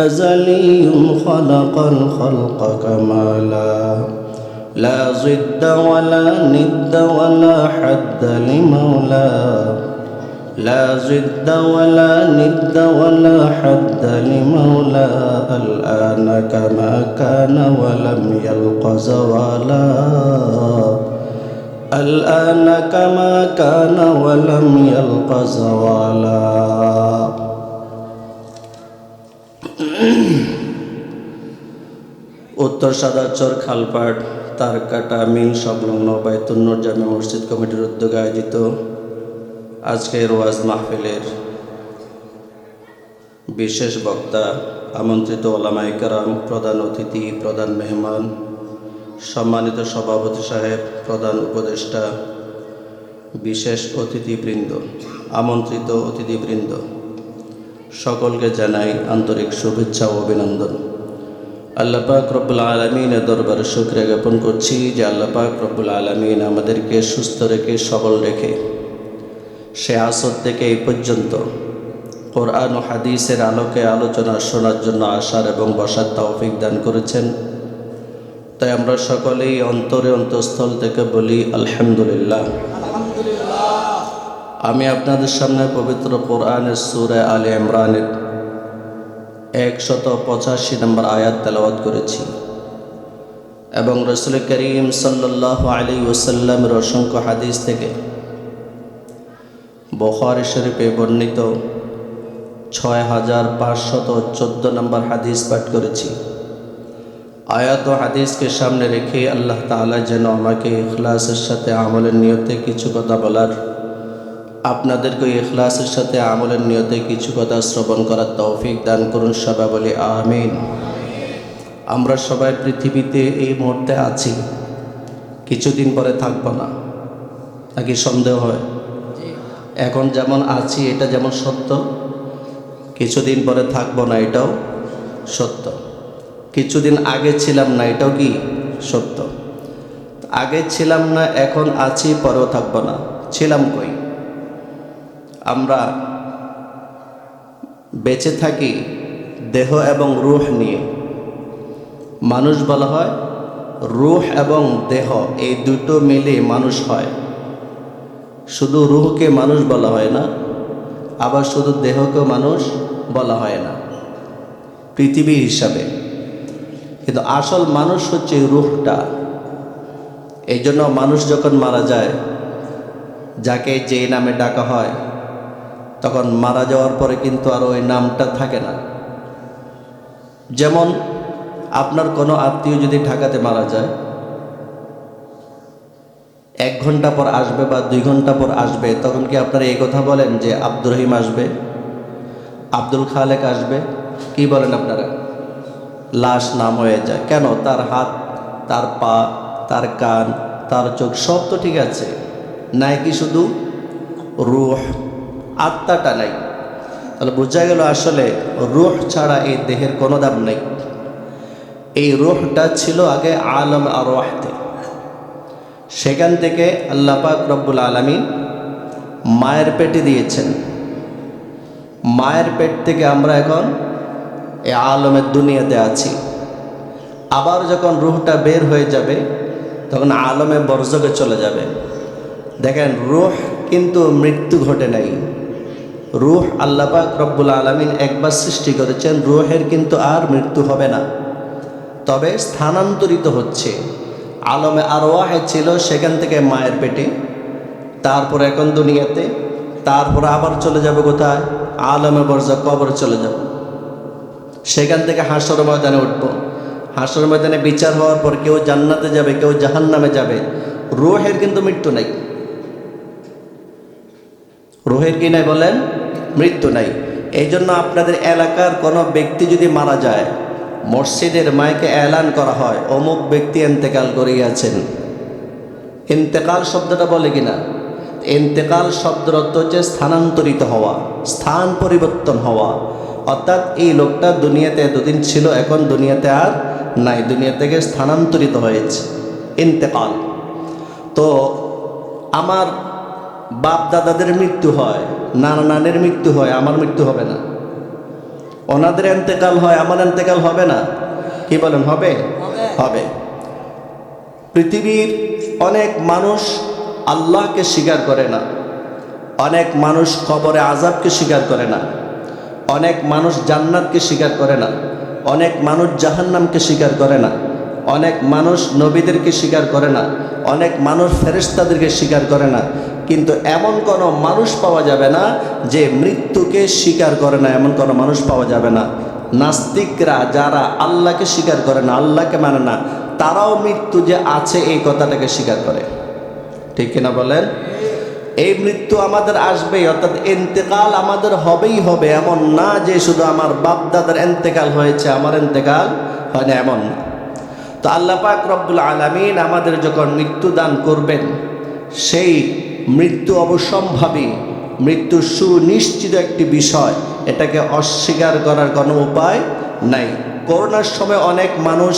أزلي خلق الخلق كمالا لا ضد ولا ند ولا حد لمولاه لا ضد ولا ند ولا حد لمولى الآن كما كان ولم يلق زوالا. الآن كما كان ولم يلق زوالا. উত্তর সাদাচর খালপাট তারকাটা মিল সংলগ্ন বাইতুন্নর জামে মসজিদ কমিটির উদ্যোগে আয়োজিত আজকের ওয়াজ মাহফিলের বিশেষ বক্তা আমন্ত্রিত ওলামাই কারাম, প্রধান অতিথি, প্রধান মেহমান, সম্মানিত সভাপতি সাহেব, প্রধান উপদেষ্টা, বিশেষ অতিথিবৃন্দ, আমন্ত্রিত অতিথিবৃন্দ। সকলকে জানাই আন্তরিক শুভেচ্ছা ও অভিনন্দন। আল্লাহ পাক রব্বুল আলমিনের দরবারে শুক্রিয়া জ্ঞাপন করছি যে আল্লাহ পাক রব্বুল আলমিন আমাদেরকে সুস্থ রেখে, সবল রেখে সে আসর থেকে এই পর্যন্ত কোরআন ও হাদিসের আলোকে আলোচনা শোনার জন্য আসার এবং বসার তৌফিক দান করেছেন। তাই আমরা সকলেই অন্তরে অন্তঃস্থল থেকে বলি, আলহামদুলিল্লাহ। আমি আপনাদের সামনে পবিত্র কোরআনের সুরে আলে ইমরানের একশত পঁচাশি নম্বর আয়াত তেলাওয়াত করেছি। এবং রসুল করিম সাল্লাহ আলী ওসাল্লামের অসংখ্য হাদিস থেকে বখার শরীফে বর্ণিত ছয় হাজার পাঁচশত চোদ্দ নম্বর হাদিস পাঠ করেছি। আয়াত ও হাদিসকে সামনে রেখে আল্লাহ তাআলা যেন আমাকে ইখলাসের সাথে আমলের নিয়তে কিছু কথা বলার আপনাদেরকে ইখলাসের সাথে আমলের নিয়তে কিছু কথা শ্রবণ করার তৌফিক দান করুন সবাই বলি আমিন। আমরা সবাই পৃথিবীতে এই মুহূর্তে আছি কিছুদিন পরে থাকব না। নাকি সন্দেহ হয়? এখন যেমন আছি এটা যেমন সত্য কিছুদিন পরে থাকব না এটাও সত্য। কিছুদিন আগে ছিলাম না এটাও কি সত্য? আগে ছিলাম না এখন আছি পরেও থাকব না। ছিলাম কই? আমরা বেঁচে থাকি দেহ এবং রুহ নিয়ে। মানুষ বলা হয় রুহ এবং দেহ, এই দুটো মিলে মানুষ হয়। শুধু রুহকে মানুষ বলা হয় না, আবার শুধু দেহকে মানুষ বলা হয় না, পৃথিবী হিসাবে। কিন্তু আসল মানুষ হচ্ছে রুহটা। এই জন্য মানুষ যখন মারা যায়, যাকে যে নামে ডাকা হয় তখন মারা যাওয়ার পরে কিন্তু আর ওই নামটা থাকে না। যেমন আপনার কোনো আত্মীয় যদি ঢাকাতে মারা যায়, এক ঘণ্টা পর আসবে বা দুই ঘণ্টা পর আসবে, তখন কি আপনারা এই কথা বলেন যে আব্দুর রহিম আসবে, আব্দুল খালেক আসবে? কি বলেন আপনারা? লাশ নাম হয়ে যায়। কেন? তার হাত, তার পা, তার কান, তার চোখ সব তো ঠিক আছে। নাই কি শুধু? রুহ। আত্মাটা নাই। তাহলে বোঝা গেল আসলে রুহ ছাড়া এই দেহের কোনো দাম নেই। এই রুহটা ছিল আগে আলম আর ওয়াহতে সেখান থেকে আল্লাহ পাক রব্বুল আলমী মায়ের পেটে দিয়েছেন। মায়ের পেট থেকে আমরা এখন এই আলমের দুনিয়াতে আছি। আবার যখন রুহটা বের হয়ে যাবে, তখন আলমে বর্জকে চলে যাবে। দেখেন রুহ কিন্তু মৃত্যু ঘটে নাই। রুহ আল্লাপাক রব্বুল আলমিন একবার সৃষ্টি করেছেন, রুহের কিন্তু আর মৃত্যু হবে না। তবে স্থানান্তরিত হচ্ছে। আলমে আর আরোয়াহে ছিল সেখান থেকে মায়ের পেটে, তারপর এখন দুনিয়াতে, তারপর আবার চলে যাবে কোথায়? আলমে বর্জা কবরে চলে যাব। সেখান থেকে হাসর ময়দানে উঠব। হাসর ময়দানে বিচার হওয়ার পর কেউ জান্নাতে যাবে, কেউ জাহান্নামে যাবে। রুহের কিন্তু মৃত্যু নাই। রুহের কি নাই বলেন? মৃত্যু নাই। এই জন্য আপনাদের এলাকার কোনো ব্যক্তি যদি মারা যায়, মসজিদের মাইকে এলান করা হয়, অমুক ব্যক্তি এন্তেকাল করে গেছেন ইন্তেকাল শব্দটা বলে কিনা? ইন্তেকাল শব্দের অর্থ হচ্ছে স্থানান্তরিত হওয়া, স্থান পরিবর্তন হওয়া। অর্থাৎ এই লোকটা দুনিয়াতে এতদিন ছিল, এখন দুনিয়াতে আর নাই, দুনিয়া থেকে স্থানান্তরিত হয়েছে। ইন্তেকাল। তো আমার বাপ দাদাদের মৃত্যু হয় নানা নানের মৃত্যু হয় আমার মৃত্যু হবে না। ওনাদের এন্তেকাল হয় আমার এন্তেকাল হবে না। কি বলেন হবে? হবে। পৃথিবীর অনেক মানুষ আল্লাহকে স্বীকার করে না। অনেক মানুষ কবরে আজাবকে স্বীকার করে না। অনেক মানুষ জান্নাতকে স্বীকার করে না। অনেক মানুষ জাহান্নামকে স্বীকার করে না। অনেক মানুষ নবীদেরকে স্বীকার করে না। অনেক মানুষ ফেরেশতাদেরকে স্বীকার করে না। কিন্তু এমন কোনো মানুষ পাওয়া যাবে না যে মৃত্যুকে স্বীকার করে না, এমন কোনো মানুষ পাওয়া যাবে না। নাস্তিকরা যারা আল্লাহকে স্বীকার করে না, আল্লাহকে মানে না, তারাও মৃত্যু যে আছে এই কথাটাকে স্বীকার করে। ঠিক কিনা বলেন? এই মৃত্যু আমাদের আসবেই, অর্থাৎ এন্তেকাল আমাদের হবেই হবে, এমন না যে শুধু আমার বাপ দাদার এন্তেকাল হয়েছে, আমার এন্তেকাল হয় না, এমন না। তো আল্লাহ পাক রব্বুল আলমিন আমাদের যখন মৃত্যু দান করবেন, সেই মৃত্যু অবসম্ভাবী মৃত্যু সুনিশ্চিত একটি বিষয়। এটাকে অস্বীকার করার কোনো উপায় নাই। করোনার সময় অনেক মানুষ,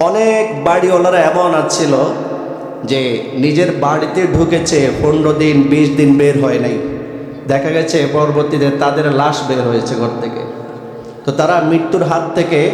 অনেক বাড়িওয়ালারা এমন আছিল যে নিজের বাড়িতে ঢুকেছে, পনেরো দিন, বিশ দিন বের হয় নাই। দেখা গেছে পরবর্তীতে তাদের লাশ বের হয়েছে ঘর থেকে। তো তারা মৃত্যুর হাত থেকে